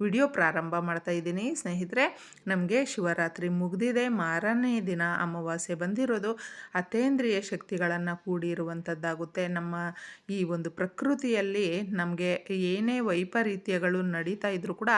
Video ಪ್ರಾರಂಭ ಮಾಡ್ತಾ ಇದ್ದೀನಿ. ಸ್ನೇಹಿತರೆ, ನಮಗೆ ಶಿವರಾತ್ರಿ ಮುಗಿದಿದೆ. ಮಾರನೇ ದಿನ ಅಮಾವಾಸ್ಯೆ ಬಂದಿರೋದು. ಅತೇಂದ್ರಿಯ ಶಕ್ತಿಗಳನ್ನು ಕೂಡಿರುವಂಥದ್ದಾಗುತ್ತೆ. ನಮ್ಮ ಈ ಒಂದು ಪ್ರಕೃತಿಯಲ್ಲಿ ನಮಗೆ ಏನೇ ವೈಪರೀತ್ಯಗಳು ನಡೀತಾ ಇದ್ರೂ ಕೂಡ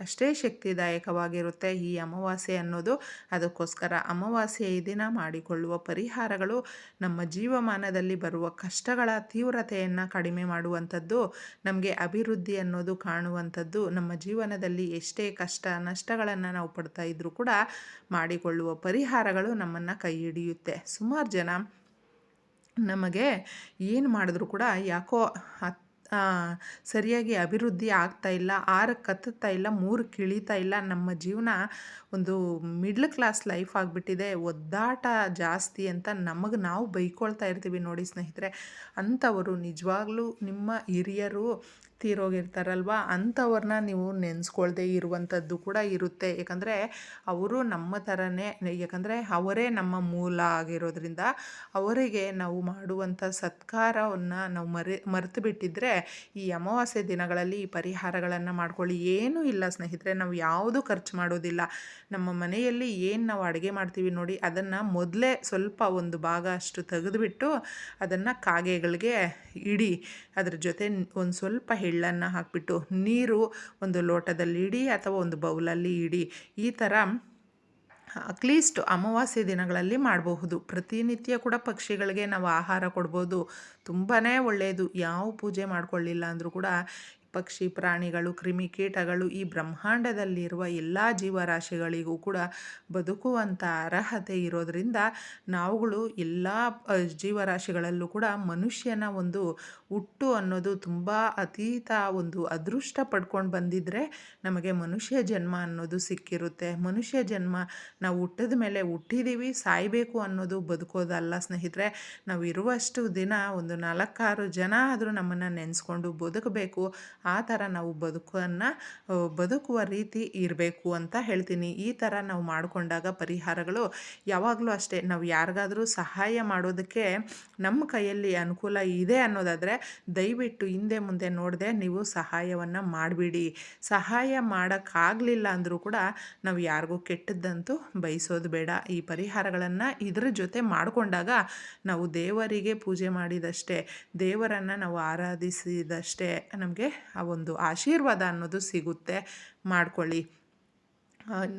ಅಷ್ಟೇ ಶಕ್ತಿದಾಯಕವಾಗಿರುತ್ತೆ ಈ ಅಮಾವಾಸ್ಯೆ ಅನ್ನೋದು. ಅದಕ್ಕೋಸ್ಕರ ಅಮಾವಾಸ್ಯೆ ಈ ದಿನ ಮಾಡಿಕೊಳ್ಳುವ ಪರಿಹಾರಗಳು ನಮ್ಮ ಜೀವಮಾನದಲ್ಲಿ ಬರುವ ಕಷ್ಟಗಳ ತೀವ್ರತೆಯನ್ನು ಕಡಿಮೆ ಮಾಡುವಂಥದ್ದು, ನಮಗೆ ಅಭಿವೃದ್ಧಿ ಅನ್ನೋದು ಕಾಣುವಂಥದ್ದು, ನಮ್ಮ ಜೀವನದಲ್ಲಿ ಎಷ್ಟೇ ಕಷ್ಟ, ನಷ್ಟಗಳನ್ನು ನಾವು ಪಡ್ತಾ ಇದ್ರೂ ಕೂಡ ಮಾಡಿಕೊಳ್ಳುವ ಪರಿಹಾರಗಳು ನಮ್ಮನ್ನು ಕೈ ಹಿಡಿಯುತ್ತೆ. ಸುಮಾರು ಜನ ನಮಗೆ ಏನು ಮಾಡಿದ್ರು ಕೂಡ ಯಾಕೋ ಸರಿಯಾಗಿ ಅಭಿವೃದ್ಧಿ ಆಗ್ತಾ ಇಲ್ಲ ಆರಕ್ಕೆ ಕತ್ತುತ್ತಾ ಇಲ್ಲ, ಮೂರು ಇಳಿತಾ ಇಲ್ಲ, ನಮ್ಮ ಜೀವನ ಒಂದು ಮಿಡ್ಲ್ ಕ್ಲಾಸ್ ಲೈಫ್ ಆಗಿಬಿಟ್ಟಿದೆ, ಒದ್ದಾಟ ಜಾಸ್ತಿ ಅಂತ ನಮಗೆ ನಾವು ಬೈಕೊಳ್ತಾ ಇರ್ತೀವಿ ನೋಡಿ ಸ್ನೇಹಿತರೆ. ಅಂಥವರು ನಿಜವಾಗ್ಲೂ ನಿಮ್ಮ ಹಿರಿಯರು ತೀರೋಗಿರ್ತಾರಲ್ವ ಅಂಥವ್ರನ್ನ ನೀವು ನೆನೆಸ್ಕೊಳ್ದೇ ಇರುವಂಥದ್ದು ಕೂಡ ಇರುತ್ತೆ. ಯಾಕಂದರೆ ಅವರು ನಮ್ಮ ಥರನೇ ಯಾಕಂದರೆ ಅವರೇ ನಮ್ಮ ಮೂಲ ಆಗಿರೋದ್ರಿಂದ ಅವರಿಗೆ ನಾವು ಮಾಡುವಂಥ ಸತ್ಕಾರವನ್ನು ನಾವು ಮರೆ, ಮರೆತು ಬಿಟ್ಟಿದ್ರೆ ಈ ಅಮಾವಾಸ್ಯೆ ದಿನಗಳಲ್ಲಿ ಈ ಪರಿಹಾರಗಳನ್ನು ಮಾಡ್ಕೊಳ್ಳಿ. ಏನೂ ಇಲ್ಲ ಸ್ನೇಹಿತರೆ, ನಾವು ಯಾವುದು ಖರ್ಚು ಮಾಡೋದಿಲ್ಲ. ನಮ್ಮ ಮನೆಯಲ್ಲಿ ಏನು ನಾವು ಅಡುಗೆ ಮಾಡ್ತೀವಿ ನೋಡಿ, ಅದನ್ನು ಮೊದಲೇ ಸ್ವಲ್ಪ ಒಂದು ಭಾಗ ಅಷ್ಟು ತೆಗೆದುಬಿಟ್ಟು ಅದನ್ನು ಕಾಗೆಗಳಿಗೆ ಇಡಿ ಅದರ ಜೊತೆ ಒಂದು ಸ್ವಲ್ಪ ಎಳ್ಳನ್ನು ಹಾಕಿಬಿಟ್ಟು ನೀರು ಒಂದು ಲೋಟದಲ್ಲಿ ಇಡಿ ಅಥವಾ ಒಂದು ಬೌಲಲ್ಲಿ ಇಡಿ. ಈ ಥರ ಅಟ್ಲೀಸ್ಟ್ ಅಮಾವಾಸ್ಯೆ ದಿನಗಳಲ್ಲಿ ಮಾಡಬಹುದು. ಪ್ರತಿನಿತ್ಯ ಕೂಡ ಪಕ್ಷಿಗಳಿಗೆ ನಾವು ಆಹಾರ ಕೊಡ್ಬೋದು. ತುಂಬಾ ಒಳ್ಳೆಯದು ಯಾವ ಪೂಜೆ ಮಾಡ್ಕೊಳ್ಳಿಲ್ಲ ಅಂದರೂ ಕೂಡ ಪಕ್ಷಿ ಪ್ರಾಣಿಗಳು ಕ್ರಿಮಿಕೀಟಗಳು ಈ ಬ್ರಹ್ಮಾಂಡದಲ್ಲಿರುವ ಎಲ್ಲ ಜೀವರಾಶಿಗಳಿಗೂ ಕೂಡ ಬದುಕುವಂಥ ಅರ್ಹತೆ ಇರೋದರಿಂದ ನಾವುಗಳು ಎಲ್ಲ ಜೀವರಾಶಿಗಳಲ್ಲೂ ಕೂಡ ಮನುಷ್ಯನ ಒಂದು ಹುಟ್ಟು ಅನ್ನೋದು ತುಂಬ ಅತೀತ ಒಂದು ಅದೃಷ್ಟ ಪಡ್ಕೊಂಡು ಬಂದಿದ್ದರೆ ನಮಗೆ ಮನುಷ್ಯ ಜನ್ಮ ಅನ್ನೋದು ಸಿಕ್ಕಿರುತ್ತೆ. ಮನುಷ್ಯ ಜನ್ಮ ನಾವು ಹುಟ್ಟಿದ ಮೇಲೆ ಹುಟ್ಟಿದ್ದೀವಿ ಸಾಯಬೇಕು ಅನ್ನೋದು ಬದುಕೋದಲ್ಲ ಸ್ನೇಹಿತರೆ. ನಾವು ಇರುವಷ್ಟು ದಿನ ಒಂದು ನಾಲ್ಕಾರು ಜನ ಆದರೂ ನಮ್ಮನ್ನು ನೆನೆಸ್ಕೊಂಡು ಬದುಕಬೇಕು. ಆ ಥರ ನಾವು ಬದುಕನ್ನು ಬದುಕುವ ರೀತಿ ಇರಬೇಕು ಅಂತ ಹೇಳ್ತೀನಿ. ಈ ಥರ ನಾವು ಮಾಡಿಕೊಂಡಾಗ ಪರಿಹಾರಗಳು ಯಾವಾಗಲೂ ಅಷ್ಟೇ. ನಾವು ಯಾರಿಗಾದರೂ ಸಹಾಯ ಮಾಡೋದಕ್ಕೆ ನಮ್ಮ ಕೈಯಲ್ಲಿ ಅನುಕೂಲ ಇದೆ ಅನ್ನೋದಾದರೆ ದಯವಿಟ್ಟು ಹಿಂದೆ ಮುಂದೆ ನೋಡದೆ ನೀವು ಸಹಾಯವನ್ನು ಮಾಡಿಬಿಡಿ. ಸಹಾಯ ಮಾಡೋಕ್ಕಾಗಲಿಲ್ಲ ಅಂದರೂ ಕೂಡ ನಾವು ಯಾರಿಗೂ ಕೆಟ್ಟದ್ದಂತೂ ಬಯಸೋದು ಬೇಡ. ಈ ಪರಿಹಾರಗಳನ್ನು ಇದರ ಜೊತೆ ಮಾಡಿಕೊಂಡಾಗ ನಾವು ದೇವರಿಗೆ ಪೂಜೆ ಮಾಡಿದಷ್ಟೇ, ದೇವರನ್ನು ನಾವು ಆರಾಧಿಸಿದಷ್ಟೇ ನಮಗೆ ಆ ಒಂದು ಆಶೀರ್ವಾದ ಅನ್ನೋದು ಸಿಗುತ್ತೆ. ಮಾಡ್ಕೊಳ್ಳಿ.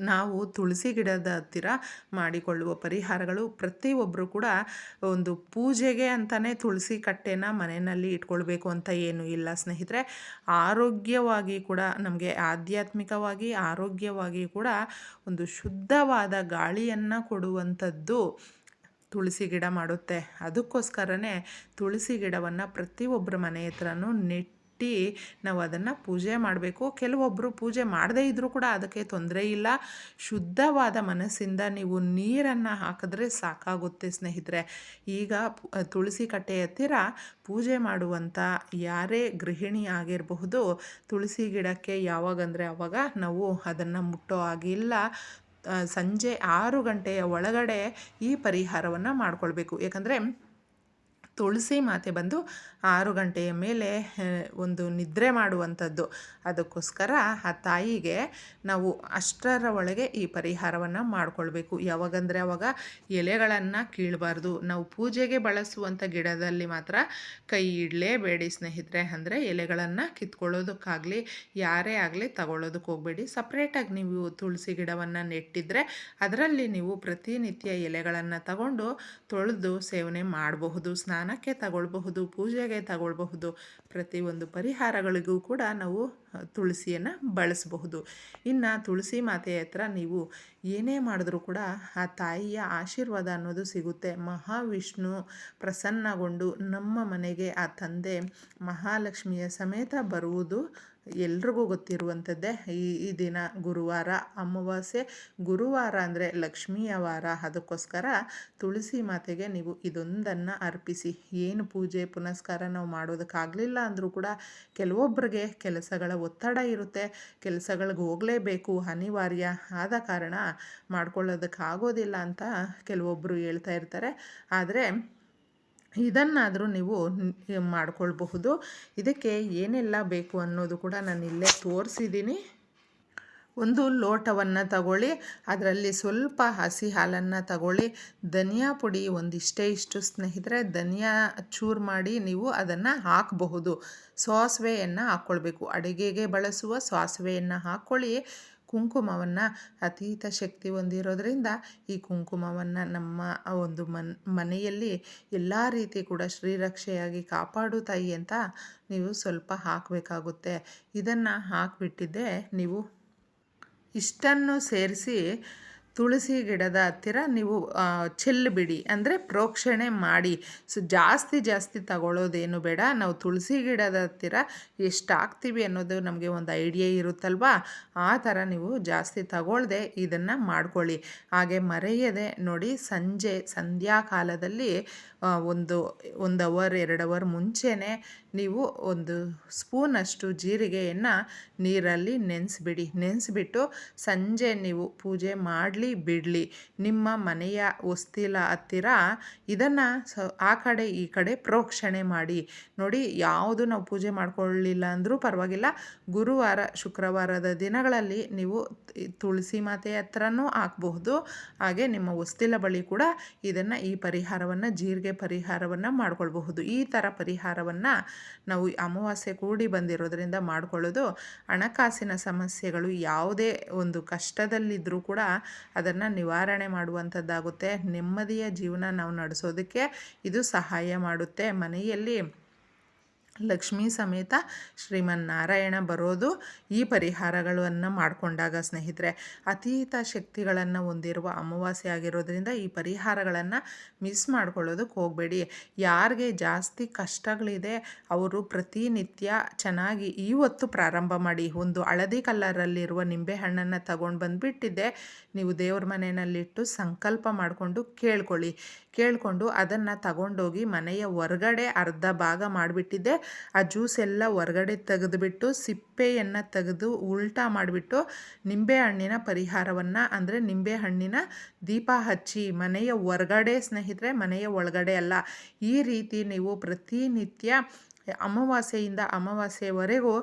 ನಾವು ತುಳಸಿ ಗಿಡದ ಹತ್ತಿರ ಮಾಡಿಕೊಳ್ಳುವ ಪರಿಹಾರಗಳು ಪ್ರತಿಯೊಬ್ಬರು ಕೂಡ ಒಂದು ಪೂಜೆಗೆ ಅಂತಲೇ ತುಳಸಿ ಕಟ್ಟೆನ ಮನೆಯಲ್ಲಿ ಇಟ್ಕೊಳ್ಬೇಕು ಅಂತ ಏನೂ ಇಲ್ಲ ಸ್ನೇಹಿತರೆ. ಆರೋಗ್ಯವಾಗಿ ಕೂಡ ನಮಗೆ ಆಧ್ಯಾತ್ಮಿಕವಾಗಿ, ಆರೋಗ್ಯವಾಗಿ ಕೂಡ ಒಂದು ಶುದ್ಧವಾದ ಗಾಳಿಯನ್ನು ಕೊಡುವಂಥದ್ದು ತುಳಸಿ ಗಿಡ ಮಾಡುತ್ತೆ. ಅದಕ್ಕೋಸ್ಕರನೇ ತುಳಸಿ ಗಿಡವನ್ನು ಪ್ರತಿಯೊಬ್ಬರ ಮನೆ ಹತ್ರನೂ ನೆಟ್ಟಿ ನಾವು ಅದನ್ನು ಪೂಜೆ ಮಾಡಬೇಕು. ಕೆಲವೊಬ್ಬರು ಪೂಜೆ ಮಾಡದೇ ಇದ್ದರೂ ಕೂಡ ಅದಕ್ಕೆ ತೊಂದರೆ ಇಲ್ಲ. ಶುದ್ಧವಾದ ಮನಸ್ಸಿಂದ ನೀವು ನೀರನ್ನು ಹಾಕಿದ್ರೆ ಸಾಕಾಗುತ್ತೆ ಸ್ನೇಹಿತರೆ. ಈಗ ತುಳಸಿ ಕಟ್ಟೆ ಹತ್ತಿರ ಪೂಜೆ ಮಾಡುವಂಥ ಯಾರೇ ಗೃಹಿಣಿ ಆಗಿರಬಹುದು, ತುಳಸಿ ಗಿಡಕ್ಕೆ ಯಾವಾಗಂದರೆ ಅವಾಗ ನಾವು ಅದನ್ನು ಮುಟ್ಟೋ ಆಗಿಲ್ಲ ಸಂಜೆ ಆರು ಗಂಟೆಯ ಒಳಗಡೆ ಈ ಪರಿಹಾರವನ್ನು ಮಾಡಿಕೊಳ್ಬೇಕು. ಯಾಕಂದರೆ ತುಳಸಿ ಮಾತೆ ಬಂದು ಆರು ಗಂಟೆಯ ಮೇಲೆ ಒಂದು ನಿದ್ರೆ ಮಾಡುವಂಥದ್ದು. ಅದಕ್ಕೋಸ್ಕರ ಆ ತಾಯಿಗೆ ನಾವು ಅಷ್ಟರ ಒಳಗೆ ಈ ಪರಿಹಾರವನ್ನು ಮಾಡಿಕೊಳ್ಬೇಕು. ಯಾವಾಗಂದರೆ ಅವಾಗ ಎಲೆಗಳನ್ನು ಕೀಳಬಾರ್ದು. ನಾವು ಪೂಜೆಗೆ ಬಳಸುವಂಥ ಗಿಡದಲ್ಲಿ ಮಾತ್ರ ಕೈ ಇಡಲೇಬೇಡಿ ಸ್ನೇಹಿತರೆ. ಅಂದರೆ ಎಲೆಗಳನ್ನು ಕಿತ್ಕೊಳ್ಳೋದಕ್ಕಾಗಲಿ, ಯಾರೇ ಆಗಲಿ ತಗೊಳ್ಳೋದಕ್ಕೆ ಹೋಗಬೇಡಿ. ಸಪ್ರೇಟಾಗಿ ನೀವು ತುಳಸಿ ಗಿಡವನ್ನು ನೆಟ್ಟಿದ್ರೆ ಅದರಲ್ಲಿ ನೀವು ಪ್ರತಿನಿತ್ಯ ಎಲೆಗಳನ್ನು ತಗೊಂಡು ತೊಳೆದು ಸೇವನೆ ಮಾಡಬಹುದು. ಸ್ನಾನಕ್ಕೆ ತಗೊಳ್ಬಹುದು, ಪೂಜೆಗೆ ತಗೊಳ್ಬಹುದು, ಪ್ರತಿಯೊಂದು ಪರಿಹಾರಗಳಿಗೂ ಕೂಡ ನಾವು ತುಳಸಿಯನ್ನು ಬಳಸಬಹುದು. ಇನ್ನು ತುಳಸಿ ಮಾತೆಯ ಹತ್ರ ನೀವು ಏನೇ ಮಾಡಿದ್ರೂ ಕೂಡ ಆ ತಾಯಿಯ ಆಶೀರ್ವಾದ ಅನ್ನೋದು ಸಿಗುತ್ತೆ. ಮಹಾವಿಷ್ಣು ಪ್ರಸನ್ನಗೊಂಡು ನಮ್ಮ ಮನೆಗೆ ಆ ತಂದೆ ಮಹಾಲಕ್ಷ್ಮಿಯ ಸಮೇತ ಬರುವುದು ಎಲ್ರಿಗೂ ಗೊತ್ತಿರುವಂಥದ್ದೇ ಈ ಈ ದಿನ ಗುರುವಾರ, ಅಮಾವಾಸ್ಯೆ. ಗುರುವಾರ ಅಂದರೆ ಲಕ್ಷ್ಮಿಯ ವಾರ ಅದಕ್ಕೋಸ್ಕರ ತುಳಸಿ ಮಾತೆಗೆ ನೀವು ಇದೊಂದನ್ನು ಅರ್ಪಿಸಿ. ಏನು ಪೂಜೆ, ಪುನಸ್ಕಾರ ನಾವು ಮಾಡೋದಕ್ಕಾಗಲಿಲ್ಲ ಅಂದರೂ ಕೂಡ ಕೆಲವೊಬ್ಬರಿಗೆ ಕೆಲಸಗಳ ಒತ್ತಡ ಇರುತ್ತೆ. ಕೆಲಸಗಳಿಗೆ ಹೋಗಲೇಬೇಕು ಅನಿವಾರ್ಯ. ಆದ ಕಾರಣ ಮಾಡ್ಕೊಳ್ಳೋದಕ್ಕಾಗೋದಿಲ್ಲ ಅಂತ ಕೆಲವೊಬ್ಬರು ಹೇಳ್ತಾ ಇರ್ತಾರೆ. ಆದರೆ ಇದನ್ನಾದರೂ ನೀವು ಮಾಡಿಕೊಳ್ಬಹುದು. ಇದಕ್ಕೆ ಏನೆಲ್ಲ ಬೇಕು ಅನ್ನೋದು ಕೂಡ ನಾನು ಇಲ್ಲೇ ತೋರಿಸಿದ್ದೀನಿ ಒಂದು ಲೋಟವನ್ನು ತಗೊಳ್ಳಿ, ಅದರಲ್ಲಿ ಸ್ವಲ್ಪ ಹಸಿ ಹಾಲನ್ನು ತಗೊಳ್ಳಿ, ಧನಿಯಾ ಪುಡಿ ಒಂದಿಷ್ಟೇ ಇಷ್ಟು ಸ್ನೇಹಿತರೆ, ಧನಿಯಾ ಚೂರು ಮಾಡಿ ನೀವು ಅದನ್ನು ಹಾಕಬಹುದು. ಸಾಸಿವೆಯನ್ನು ಹಾಕ್ಕೊಳ್ಬೇಕು ಅಡುಗೆಗೆ ಬಳಸುವ ಸಾಸಿವೆಯನ್ನು ಹಾಕ್ಕೊಳ್ಳಿ ಕುಂಕುಮವನ್ನು ಅತೀತ ಶಕ್ತಿ ಹೊಂದಿರೋದ್ರಿಂದ ಈ ಕುಂಕುಮವನ್ನು ನಮ್ಮ ಒಂದು ಮನ್, ಮನೆಯಲ್ಲಿ ಎಲ್ಲ ರೀತಿ ಕೂಡ ಶ್ರೀರಕ್ಷೆಯಾಗಿ ಕಾಪಾಡು ತಾಯಿ ಅಂತ ನೀವು ಸ್ವಲ್ಪ ಹಾಕಬೇಕಾಗುತ್ತೆ. ಇದನ್ನು ಹಾಕಿಬಿಟ್ಟಿದ್ದೆ ನೀವು. ಇಷ್ಟನ್ನು ಸೇರಿಸಿ ತುಳಸಿ ಗಿಡದ ಹತ್ತಿರ ನೀವು ಚೆಲ್ಲಿಬಿಡಿ ಅಂದರೆ ಪ್ರೋಕ್ಷಣೆ ಮಾಡಿ. ಸೊ, ಜಾಸ್ತಿ ಜಾಸ್ತಿ ತಗೊಳ್ಳೋದೇನು ಬೇಡ. ನಾವು ತುಳಸಿ ಗಿಡದ ಹತ್ತಿರ ಎಷ್ಟು ಹಾಕ್ತೀವಿ ಅನ್ನೋದು ನಮಗೆ ಒಂದು ಐಡಿಯಾ ಇರುತ್ತಲ್ವಾ? ಆ ಥರ ನೀವು ಜಾಸ್ತಿ ತಗೊಳ್ಳದೆ ಇದನ್ನು ಮಾಡ್ಕೊಳ್ಳಿ. ಹಾಗೆ ಮರೆಯದೆ ನೋಡಿ, ಸಂಜೆ ಸಂಧ್ಯಾ ಕಾಲದಲ್ಲಿ ಒಂದು ಒಂದು ಅವರ್ ಎರಡು ಅವರ್ ಮುಂಚೆನೇ ನೀವು ಒಂದು ಸ್ಪೂನಷ್ಟು ಜೀರಿಗೆಯನ್ನು ನೀರಲ್ಲಿ ನೆನೆಸ್ಬಿಡಿ. ನೆನೆಸ್ಬಿಟ್ಟು ಸಂಜೆ ನೀವು ಪೂಜೆ ಮಾಡಲಿ ಬಿಡಲಿ. ನಿಮ್ಮ ಮನೆಯ ಹೊಸ್ತಿಲ ಹತ್ತಿರ ಇದನ್ನು ಸ, ಆ ಕಡೆ ಈ ಕಡೆ ಪ್ರೋಕ್ಷಣೆ ಮಾಡಿ. ನೋಡಿ, ಯಾವುದು ನಾವು ಪೂಜೆ ಮಾಡ್ಕೊಳ್ಳಿಲ್ಲ ಅಂದರೂ ಪರವಾಗಿಲ್ಲ. ಗುರುವಾರ, ಶುಕ್ರವಾರದ ದಿನಗಳಲ್ಲಿ ನೀವು ತುಳಸಿ ಮಾತೆ ಹತ್ರನೂ ಹಾಕಬಹುದು. ಹಾಗೆ ನಿಮ್ಮ ಹೊಸ್ತಿಲ ಬಳಿ ಕೂಡ ಇದನ್ನು ಈ ಪರಿಹಾರವನ್ನು, ಜೀರಿಗೆ ಪರಿಹಾರವನ್ನು ಮಾಡ್ಕೊಳ್ಬಹುದು. ಈ ಥರ ಪರಿಹಾರವನ್ನು ನಾವು ಅಮಾವಾಸ್ಯೆ ಕೂಡಿ ಬಂದಿರೋದ್ರಿಂದ ಮಾಡ್ಕೊಳ್ಳೋದು ಹಣಕಾಸಿನ ಸಮಸ್ಯೆಗಳು ಯಾವುದೇ ಒಂದು ಕಷ್ಟದಲ್ಲಿದ್ದರೂ ಕೂಡ ಅದನ್ನು ನಿವಾರಣೆ ಮಾಡುವಂಥದ್ದಾಗುತ್ತೆ. ನೆಮ್ಮದಿಯ ಜೀವನ ನಾವು ನಡೆಸೋದಕ್ಕೆ ಇದು ಸಹಾಯ ಮಾಡುತ್ತೆ. ಮನೆಯಲ್ಲಿ ಲಕ್ಷ್ಮೀ ಸಮೇತ ಶ್ರೀಮನ್ನಾರಾಯಣ ಬರೋದು ಈ ಪರಿಹಾರಗಳನ್ನು ಮಾಡಿಕೊಂಡಾಗ ಸ್ನೇಹಿತರೆ. ಅತೀತ ಶಕ್ತಿಗಳನ್ನು ಹೊಂದಿರುವ ಅಮಾವಾಸ್ಯೆ ಆಗಿರೋದ್ರಿಂದ ಈ ಪರಿಹಾರಗಳನ್ನು ಮಿಸ್ ಮಾಡ್ಕೊಳ್ಳೋದಕ್ಕೆ ಹೋಗಬೇಡಿ. ಯಾರಿಗೆ ಜಾಸ್ತಿ ಕಷ್ಟಗಳಿದೆ, ಅವರು ಪ್ರತಿನಿತ್ಯ ಚೆನ್ನಾಗಿ ಇವತ್ತು ಪ್ರಾರಂಭ ಮಾಡಿ. ಒಂದು ಹಳದಿ ಕಲ್ಲರಲ್ಲಿರುವ ನಿಂಬೆಹಣ್ಣನ್ನು ತಗೊಂಡು ಬಂದುಬಿಟ್ಟಿದ್ದೆ. ನೀವು ದೇವ್ರ ಮನೆಯಲ್ಲಿಟ್ಟು ಸಂಕಲ್ಪ ಮಾಡಿಕೊಂಡು ಕೇಳ್ಕೊಳ್ಳಿ. ಕೇಳಿಕೊಂಡು ಅದನ್ನು ತಗೊಂಡೋಗಿ ಮನೆಯ ಹೊರಗಡೆ ಅರ್ಧ ಭಾಗ ಮಾಡಿಬಿಟ್ಟಿದ್ದೆ. ಆ ಜ್ಯೂಸ್ ಎಲ್ಲ ಹೊರಗಡೆ ತೆಗೆದುಬಿಟ್ಟು ಸಿಪ್ಪೆಯನ್ನು ತೆಗೆದು ಉಲ್ಟಾ ಮಾಡಿಬಿಟ್ಟು ನಿಂಬೆ ಹಣ್ಣಿನ ಪರಿಹಾರವನ್ನು, ಅಂದರೆ ನಿಂಬೆ ಹಣ್ಣಿನ ದೀಪ ಹಚ್ಚಿ ಮನೆಯ ಹೊರಗಡೆ ಸ್ನೇಹಿತರೆ, ಮನೆಯ ಒಳಗಡೆ ಅಲ್ಲ, ಈ ರೀತಿ ನೀವು ಪ್ರತಿನಿತ್ಯ ಅಮಾವಾಸ್ಯೆಯಿಂದ ಅಮಾವಾಸ್ಯೆವರೆಗೂ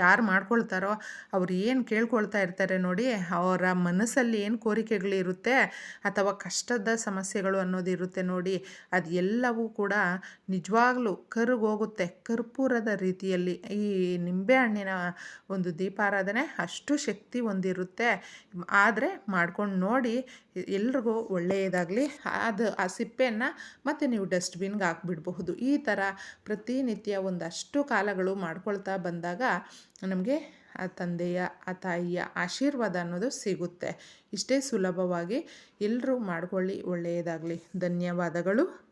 ಯಾರು ಮಾಡ್ಕೊಳ್ತಾರೋ ಅವ್ರು ಏನು ಕೇಳ್ಕೊಳ್ತಾ ಇರ್ತಾರೆ ನೋಡಿ, ಅವರ ಮನಸ್ಸಲ್ಲಿ ಏನು ಕೋರಿಕೆಗಳಿರುತ್ತೆ ಅಥವಾ ಕಷ್ಟದ ಸಮಸ್ಯೆಗಳು ಅನ್ನೋದು ಇರುತ್ತೆ ನೋಡಿ, ಅದು ಎಲ್ಲವೂ ಕೂಡ ನಿಜವಾಗ್ಲೂ ಕರುಗೋಗುತ್ತೆ, ಕರ್ಪೂರದ ರೀತಿಯಲ್ಲಿ. ಈ ನಿಂಬೆಹಣ್ಣಿನ ಒಂದು ದೀಪಾರಾಧನೆ ಅಷ್ಟು ಶಕ್ತಿ ಹೊಂದಿರುತ್ತೆ. ಆದರೆ ಮಾಡ್ಕೊಂಡು ನೋಡಿ, ಎಲ್ರಿಗೂ ಒಳ್ಳೆಯದಾಗಲಿ. ಅದು ಆ ಸಿಪ್ಪೆಯನ್ನು ಮತ್ತು ನೀವು ಡಸ್ಟ್ಬಿನ್ಗೆ ಹಾಕ್ಬಿಡಬಹುದು. ಈ ಥರ ಪ್ರತಿನಿತ್ಯ ಒಂದಷ್ಟು ಕಾಲಗಳು ಮಾಡ್ಕೊಳ್ತಾ ಬಂದಾಗ ನಮಗೆ ಆ ತಂದೆಯ ಆ ತಾಯಿಯ ಆಶೀರ್ವಾದ ಅನ್ನೋದು ಸಿಗುತ್ತೆ. ಇಷ್ಟೇ ಸುಲಭವಾಗಿ ಎಲ್ಲರೂ ಮಾಡ್ಕೊಳ್ಳಿ ಒಳ್ಳೆಯದಾಗಲಿ. ಧನ್ಯವಾದಗಳು.